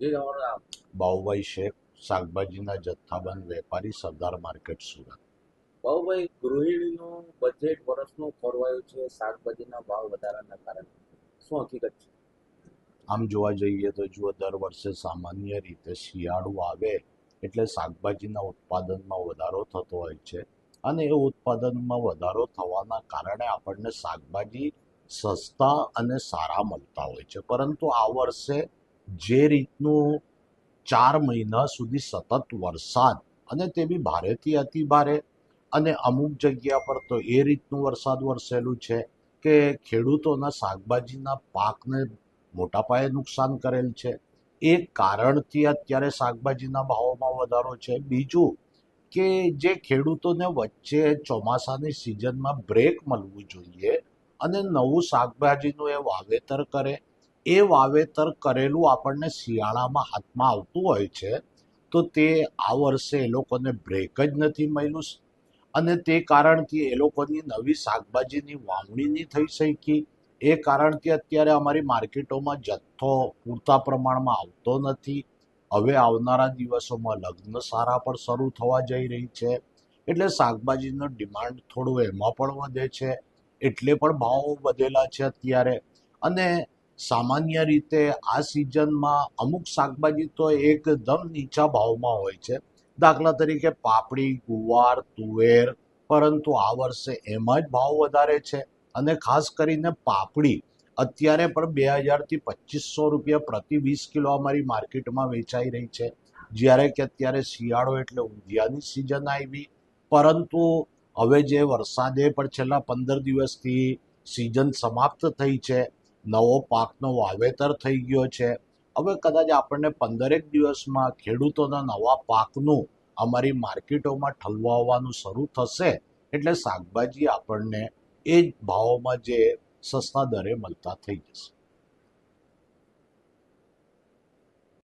બાઉભાઈ શેખ શાકભાજીના જથ્થાબંધ વેપારી સરદાર માર્કેટ સુરત. બાબુભાઈ ગૃહિણીનું બજેટ વર્ષનું ખોરવાયું છે શાકભાજીના ભાવ વધારાના કારણે. શું હકીકત છે? આમ જોવા જઈએ તો જુઓ દર વર્ષે સામાન્ય રીતે શિયાળુ આવે એટલે શાકભાજીના ઉત્પાદનમાં વધારો થતો હોય છે અને એ ઉત્પાદનમાં વધારો થવાના કારણે આપણને શાકભાજી સસ્તા અને સારા મળતા હોય છે. પરંતુ આ વર્ષે જે રીતનું ચાર મહિના સુધી સતત વરસાદ અને તે બી ભારેથી અતિ ભારે અને અમુક જગ્યા પર તો એ રીતનું વરસાદ વરસેલું છે કે ખેડૂતોના શાકભાજીના પાકને મોટા પાયે નુકસાન કરેલ છે. એ કારણથી અત્યારે શાકભાજીના ભાવોમાં વધારો છે. બીજું કે જે ખેડૂતોને વચ્ચે ચોમાસાની સિઝનમાં બ્રેક મળવું જોઈએ અને નવું શાકભાજીનું એ વાવેતર કરે એ વાવેતર કરેલું આપણને શિયાળામાં હાથમાં આવતું હોય છે, તો તે આ વર્ષે એ લોકોને બ્રેક જ નથી મળ્યું. અને તે કારણથી એ લોકોની નવી શાકભાજીની વાવણી નહીં થઈ શકી. એ કારણથી અત્યારે અમારી માર્કેટોમાં જથ્થો પૂરતા પ્રમાણમાં આવતો નથી. હવે આવનારા દિવસોમાં લગ્ન સારા પણ શરૂ થવા જઈ રહી છે. એટલે શાકભાજીનો ડિમાન્ડ થોડું એમાં પણ વધે છે. એટલે પણ ભાવો વધેલા છે અત્યારે. અને સામાન્ય રીતે આ સિઝનમાં અમુક શાકભાજી તો એકદમ નીચા ભાવમાં હોય છે. દાખલા તરીકે પાપડી, ગુવાર, તુવેર, પરંતુ આ વર્ષે એમાં જ ભાવ વધારે છે અને ખાસ કરીને પાપડી અત્યારે પણ બે હજારથી પચીસો રૂપિયા પ્રતિ વીસ કિલો અમારી માર્કેટમાં વેચાઈ રહી છે. જ્યારે કે અત્યારે શિયાળો એટલે ઊંધિયાની સિઝન આવી. પરંતુ હવે જે વરસાદે પણ છેલ્લા પંદર દિવસથી સિઝન સમાપ્ત થઈ છે નવો પાકનો વાવેતર થઈ ગયો છે. હવે કદાચ આપણને પંદરેક દિવસમાં ખેડૂતોના નવા પાકનું અમારી માર્કેટોમાં ઠલવાવાનું શરૂ થશે, એટલે શાકભાજી આપણને એ જ ભાવોમાં જે સસ્તા દરે મળતા થઈ જશે.